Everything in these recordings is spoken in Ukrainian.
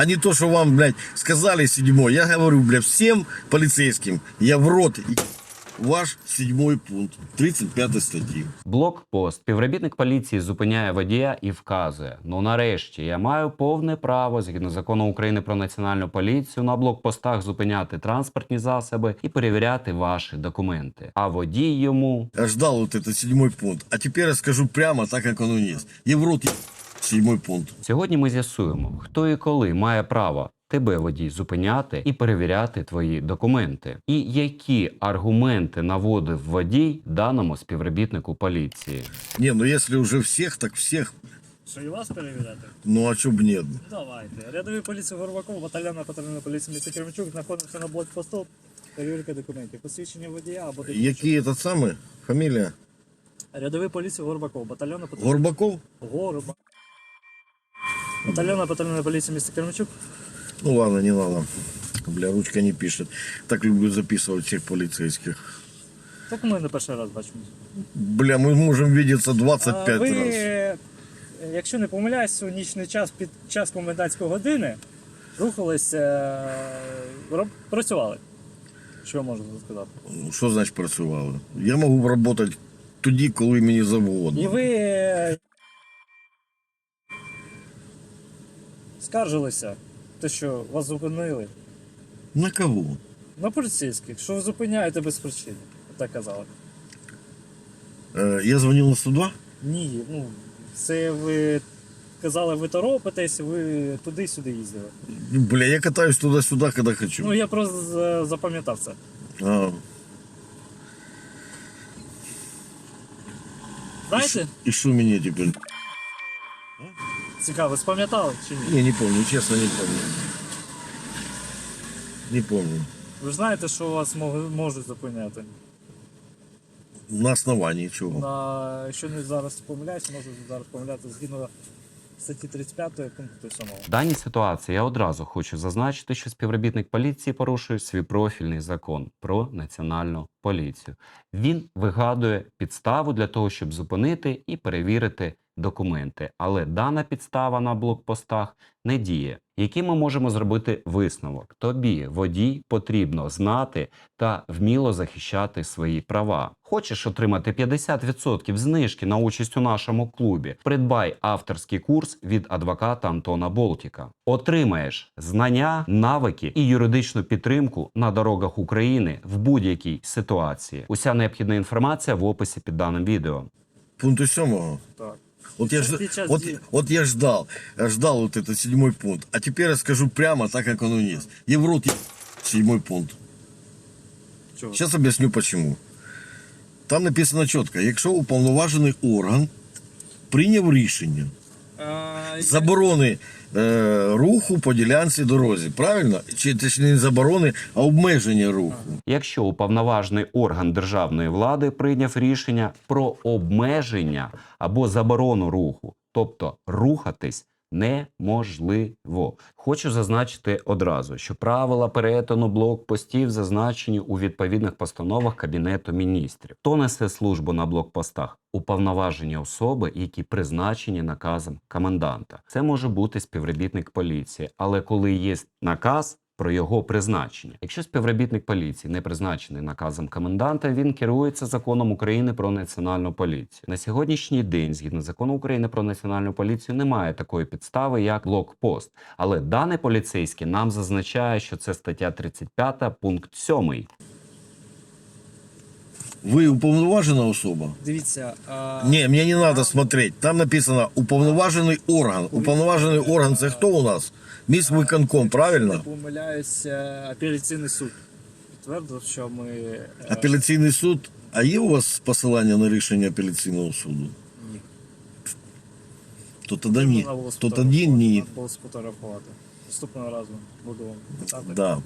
А не то, что вам, блядь, сказали седьмой. Я говорю, блядь, всем полицейским, я в рот ваш седьмой пункт 35 статьи. Блокпост. Співробітник поліції зупиняє водія і вказує: Ну нарешті я маю повне право згідно закону України про національну поліцію на блокпостах зупиняти транспортні засоби і перевіряти ваші документи. А водій йому Я ждал вот этот седьмой пункт. А теперь я скажу прямо так, как оно есть. Я в рот и седьмой пункт. Сьогодні ми з'ясуємо, хто і коли має право тебе водій зупиняти і перевіряти твої документи, і які аргументи наводив водій даному співробітнику поліції. Не, ну если уже всех, так всех. Що і вас перевіряти? Ну а чё б нет? Давайте. Рядовий поліції Горбаков, батальйонна патрульної поліції міста Кременчук знаходимося на блокпосту. Перевірка документів. Посвідчення водія або технічне. Какие этот самый? Фамилия? Рядовий поліції Горбаков, батальйонна патрульної Горбаков? Горба. Батальйонна поліції міста Кременчук. Ну ладно, не надо. Бля, ручка не пишет. Так люблю записывать всех полицейских. Так ми не перший раз бачимо. Бля, мы можем видеться А 25 ви, раз. якщо не помиляюсь, у нічний час під час комендантської години рухались, е, роб- працювали. Що можна сказати? Ну, Що значить працювали? Я можу працювати тоді, коли мені завгодно. І ви е, скаржилися, те, що вас зупинили. На кого? На поліцейських, що ви зупиняєте без причини. Так казали. Е, я дзвонив на 102? Ні, ну це ви казали, ви торопитесь, ви туди-сюди їздили. Бля, я катаюсь туди-сюди, коли хочу. Ну я просто за- запам'ятав це. А, Знаєте, і що мені тепер? Цікаво, спам'ятали чи ні? Не, не помню, чесно, не помню. Не помню. Ви ж знаєте, що вас мог- можуть зупиняти. На основании чого? На, якщо не зараз помиляюся, можу зараз помиляти згідно статті 35 пункту 7. В даній ситуації я одразу хочу зазначити, що співробітник поліції порушує свій профільний закон про національну поліцію. Він вигадує підставу для того, щоб зупинити і перевірити документи. Але дана підстава на блокпостах не діє. Який ми можемо зробити висновок? Тобі, водій, потрібно знати та вміло захищати свої права. Хочеш отримати 50% знижки на участь у нашому клубі? Придбай авторський курс від адвоката Антона Болтіка. Отримаєш знання, навики і юридичну підтримку на дорогах України в будь-якій ситуації. Уся необхідна інформація в описі під даним відео. Пункту сьомого? Так. Вот я, Це ж, під час вот, дії. вот я ждал, я ждал вот этот седьмой пункт. А теперь я скажу прямо так, как оно есть. Я в рот и седьмой пункт. Чого? Сейчас объясню почему. Там написано чітко, якщо уповноважений орган прийняв рішення А, Заборони е, руху по ділянці дорозі, правильно? Чи точніше не заборони, а обмеження руху. Якщо уповноважений орган державної влади прийняв рішення про обмеження або заборону руху, тобто рухатись неможливо. Хочу зазначити одразу, що правила перетину блокпостів зазначені у відповідних постановах Кабінету міністрів. Хто несе службу на блокпостах? Уповноважені особи, які призначені наказом коменданта. Це може бути співробітник поліції, але коли є наказ, про його призначення. Якщо співробітник поліції не призначений наказом коменданта, він керується законом України про національну поліцію. На сьогоднішній день, згідно закону України про національну поліцію, немає такої підстави, як блокпост. Але даний поліцейський нам зазначає, що це стаття 35, пункт 7. Ви уповноважена особа? Дивіться, а, Ні, мені не треба смотреть. Там написано уповноважений орган. Уповноважений орган це хто у нас? Міс виконком, правильно? помиляюся, апеляційний суд підтвердив, що ми е, Апеляційний суд. А є у вас посилання на рішення апеляційного суду? ні. То тоді ні. То тоді ні. Наступного разу буду вам. Да.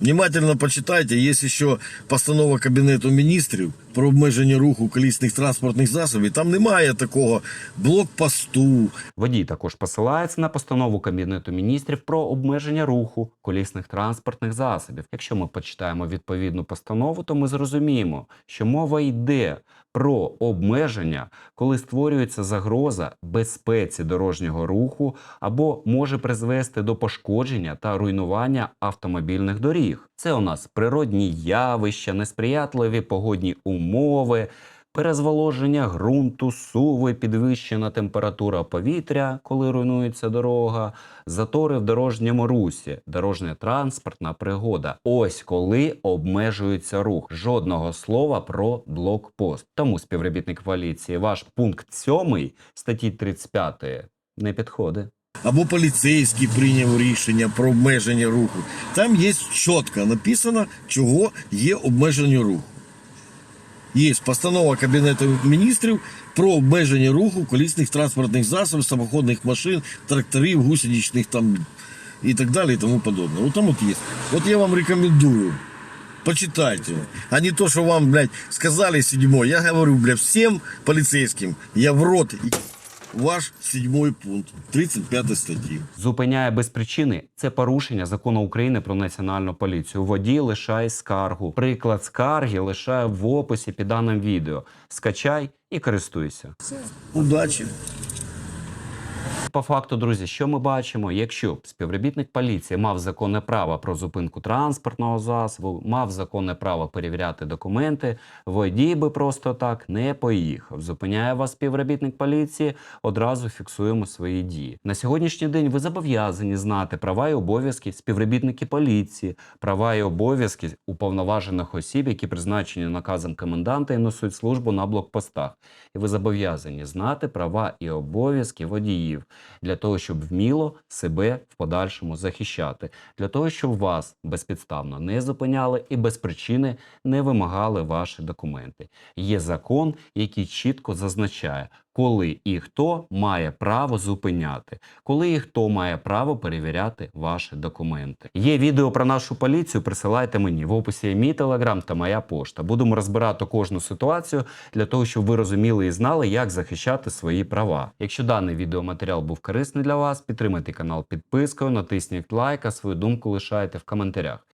Внимательно почитайте, є ще постанова Кабінету міністрів про обмеження руху колісних транспортних засобів. Там немає такого блокпосту. Водій також посилається на постанову Кабінету міністрів про обмеження руху колісних транспортних засобів. Якщо ми почитаємо відповідну постанову, то ми зрозуміємо, що мова йде про обмеження, коли створюється загроза безпеці дорожнього руху або може призвести до пошкодження та руйнування автомобільних доріг. Це у нас природні явища, несприятливі погодні умови. Перезволоження ґрунту, суви, підвищена температура повітря, коли руйнується дорога, затори в дорожньому русі, дорожня транспортна пригода. Ось коли обмежується рух. Жодного слова про блокпост. Тому співробітник поліції, ваш пункт 7 статті 35 не підходить. Або поліцейський прийняв рішення про обмеження руху. Там є чітко написано, чого є обмеження руху. Є постанова Кабінету міністрів про обмеження руху колісних транспортних засобів, самоходних машин, тракторів, гусеничних там і так далі, і тому подобне. Вот там от є. От я вам рекомендую. Почитайте. А не то, что вам, блядь, сказали седьмой. Я говорю, блядь, всем полицейским, я в рот ваш сідьмой пункт 35 статті. Зупиняє без причини це порушення закону України про національну поліцію. Водій лишай скаргу. Приклад скарги лишає в описі під даним відео. Скачай і користуйся. Удачи. По факту, друзі, що ми бачимо? Якщо співробітник поліції мав законне право про зупинку транспортного засобу, мав законне право перевіряти документи, водій би просто так не поїхав. Зупиняє вас співробітник поліції, одразу фіксуємо свої дії. На сьогоднішній день ви зобов'язані знати права і обов'язки співробітники поліції, права і обов'язки уповноважених осіб, які призначені наказом коменданта і несуть службу на блокпостах. І ви зобов'язані знати права і обов'язки водіїв для того, щоб вміло себе в подальшому захищати, для того, щоб вас безпідставно не зупиняли і без причини не вимагали ваші документи. Є закон, який чітко зазначає, коли і хто має право зупиняти, коли і хто має право перевіряти ваші документи. Є відео про нашу поліцію. Присилайте мені в описі мій телеграм та моя пошта. Будемо розбирати кожну ситуацію для того, щоб ви розуміли і знали, як захищати свої права. Якщо даний відеоматеріал був корисний для вас, підтримайте канал підпискою, натисніть лайк, а свою думку лишайте в коментарях.